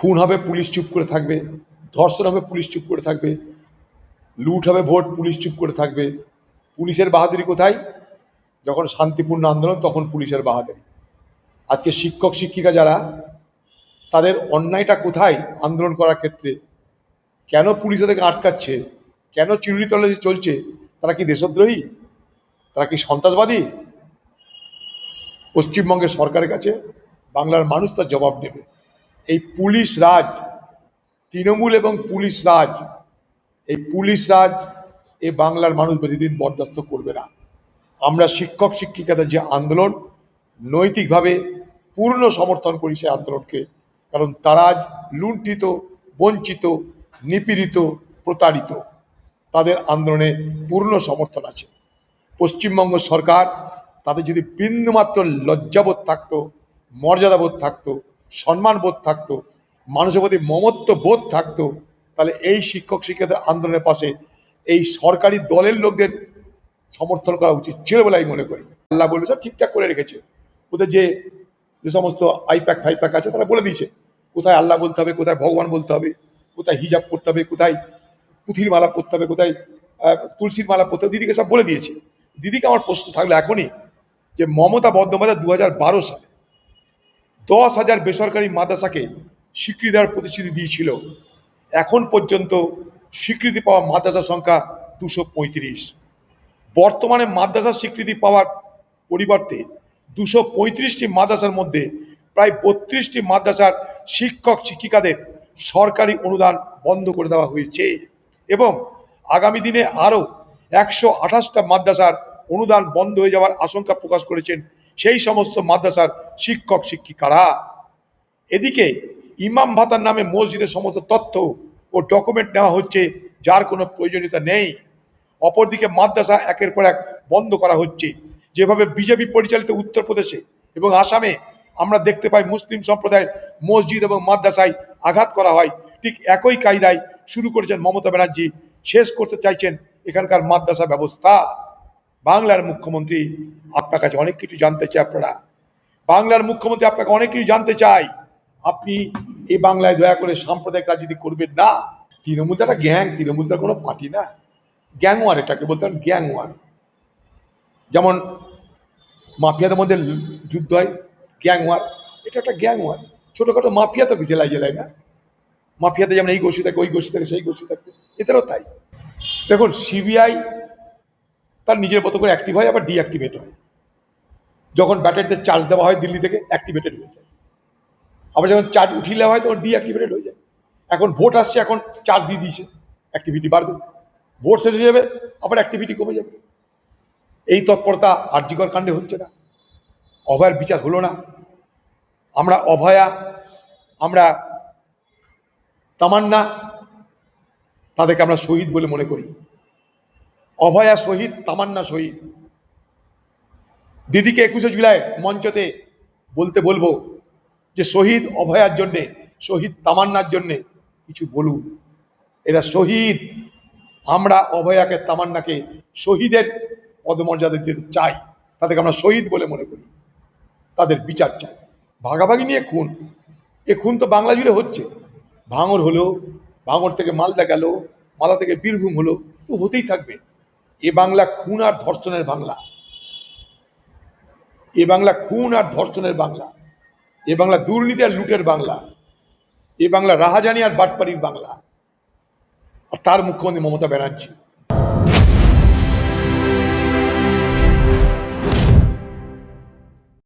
খুন হবে, পুলিশ চুপ করে থাকবে। ধর্ষণ হবে, পুলিশ চুপ করে থাকবে। লুট হবে, ভোট, পুলিশ চুপ করে থাকবে। পুলিশের বাহাদুরি কোথায়? যখন শান্তিপূর্ণ আন্দোলন, তখন পুলিশের বাহাদুরি। আজকে শিক্ষক, শিক্ষিকা যারা, তাদের অন্যায়টা কোথায় আন্দোলন করার ক্ষেত্রে? কেন পুলিশ তাদেরকে আটকাচ্ছে? কেন চিরুনি তলে চলছে? তারা কি দেশদ্রোহী? তারা কি সন্ত্রাসবাদী? পশ্চিমবঙ্গের সরকারের কাছে বাংলার মানুষ তার জবাব দেবে। এই পুলিশ রাজ, তৃণমূল এবং পুলিশ রাজ, এই পুলিশ রাজ এ বাংলার মানুষ বেশিদিন বরদাস্ত করবে না। আমরা শিক্ষক শিক্ষিকাদের যে আন্দোলন, নৈতিকভাবে পূর্ণ সমর্থন করি সেই আন্দোলনকে, কারণ তারা লুণ্ঠিত, বঞ্চিত, নিপীড়িত, প্রতারিত। তাদের আন্দোলনে পূর্ণ সমর্থন আছে। পশ্চিমবঙ্গ সরকার তাদের যদি বিন্দুমাত্র লজ্জাবোধ থাকতো, মর্যাদাবোধ থাকতো সম্মানবোধ থাকতো, মানুষের প্রতি মমত্ব বোধ থাকতো, তাহলে এই শিক্ষক শিক্ষকদের আন্দোলনের পাশে এই সরকারি দলের লোকদের সমর্থন করা উচিত ছিল বলে আমি মনে করি। আল্লাহ বলবে সব ঠিকঠাক করে রেখেছে। ওদের যে যে সমস্ত আইপ্যাক ফাইপ্যাক আছে, তারা বলে দিয়েছে। কোথায় আল্লাহ বলতে হবে, কোথায় ভগবান বলতে হবে, কোথায় হিজাব পড়তে হবে, কোথায় পুঁথির মালা পরতে হবে, কোথায় তুলসীর মালা পড়তে হবে, দিদিকে সব বলে দিয়েছে। দিদিকে আমার প্রশ্ন থাকল এখনই যে, মমতা বন্দ্যোপাধ্যায় দু হাজার বারো সালে দশ হাজার বেসরকারি মাদ্রাসাকে স্বীকৃতি দেওয়ার প্রতিশ্রুতি দিয়েছিল। এখন পর্যন্ত স্বীকৃতি পাওয়া মাদ্রাসার সংখ্যা দুশো পঁয়ত্রিশ। বর্তমানে মাদ্রাসার স্বীকৃতি পাওয়ার পরিবর্তে দুশো পঁয়ত্রিশটি মাদ্রাসার মধ্যে প্রায় বত্রিশটি মাদ্রাসার শিক্ষক শিক্ষিকাদের সরকারি অনুদান বন্ধ করে দেওয়া হয়েছে এবং আগামী দিনে আরও একশো আঠাশটা মাদ্রাসার অনুদান বন্ধ হয়ে যাওয়ার আশঙ্কা প্রকাশ করেছেন সেই সমস্ত মাদ্রাসার শিক্ষক, শিক্ষিকারা। এদিকে ইমাম ভাতার নামে মসজিদের সমস্ত তথ্য ও ডকুমেন্ট নেওয়া হচ্ছে, যার কোনো প্রয়োজনীয়তা নেই। অপরদিকে মাদ্রাসা একের পর এক বন্ধ করা হচ্ছে। যেভাবে বিজেপি পরিচালিত উত্তরপ্রদেশে এবং আসামে আমরা দেখতে পাই মুসলিম সম্প্রদায়ের মসজিদ এবং মাদ্রাসায় আঘাত করা হয়, ঠিক একই কায়দায় শুরু করেছেন মমতা ব্যানার্জি। শেষ করতে চাইছেন এখানকার মাদ্রাসা ব্যবস্থা। বাংলার মুখ্যমন্ত্রী আপনার কাছে অনেক কিছু জানতে চাই আপনারা। বাংলার মুখ্যমন্ত্রী আপনাকে অনেক কিছু জানতে চাই। আপনি এই বাংলায় দয়া করে সাম্প্রদায়িক রাজনীতি করবেন না। তৃণমূল একটা গ্যাং, তৃণমূল তো কোনো পার্টি না। গ্যাং ওয়ার, এটাকে বলতে পারেন গ্যাং যেমন মাফিয়াদের মধ্যে যুদ্ধ হয়, গ্যাং ওয়ার, এটা একটা গ্যাং ওয়ার। ছোটোখাটো মাফিয়া তো জেলায় জেলায় না। মাফিয়াতে যেমন এই গোষ্ঠী থাকে, ওই গোষ্ঠী থাকে, সেই গোষ্ঠী থাকে। এদেরও তাই। দেখুন, সিবিআই তার নিজের মতো করে অ্যাক্টিভ হয়, আবার ডিঅ্যাক্টিভেট হয়। যখন ব্যাটারিতে চার্জ দেওয়া হয় দিল্লি থেকে অ্যাক্টিভেটেড হয়ে যায়। আবার যখন চার্জ উঠিয়ে দেওয়া হয়, তখন ডিঅ্যাক্টিভেটেড হয়ে যায়। এখন ভোট আসছে, এখন চার্জ দিয়ে দিয়েছে অ্যাক্টিভিটি বাড়বে। ভোট শেষ হয়ে যাবে, আবার অ্যাক্টিভিটি কমে যাবে। এই তৎপরতা আর্যিকর কাণ্ডে হচ্ছে না। অভয়ার বিচার হলো না। আমরা অভয়া, আমরা তামান্না, তাদেরকে আমরা শহীদ বলে মনে করি। অভয়া শহীদ তামান্না শহীদ দিদিকে একুশে জুলাই মঞ্চতে বলতে বলব যে শহীদ অভয়ার জন্যে শহীদ তামান্নার জন্যে কিছু বলুন। এরা শহীদ আমরা অভয়াকে, তামান্নাকে শহীদের পদমর্যাদা দিতে চাই। তাদেরকে আমরা শহীদ বলে মনে করি। তাদের বিচার চাই। ভাগাভাগি নিয়ে খুন। এ খুন তো বাংলা জুড়ে হচ্ছে। ভাঙর হলো, ভাঙর থেকে মালদা গেল, মালদা থেকে বীরভূম হলো, তো হতেই থাকবে। এ বাংলা খুন আর ধর্ষণের বাংলা। এ বাংলা খুন আর ধর্ষণের বাংলা। এ বাংলা দুর্নীতি আর লুটের বাংলা। এ বাংলা রাহাজানি আর বাটপাড়ির বাংলা। আর তার মুখ্যমন্ত্রী মমতা ব্যানার্জি।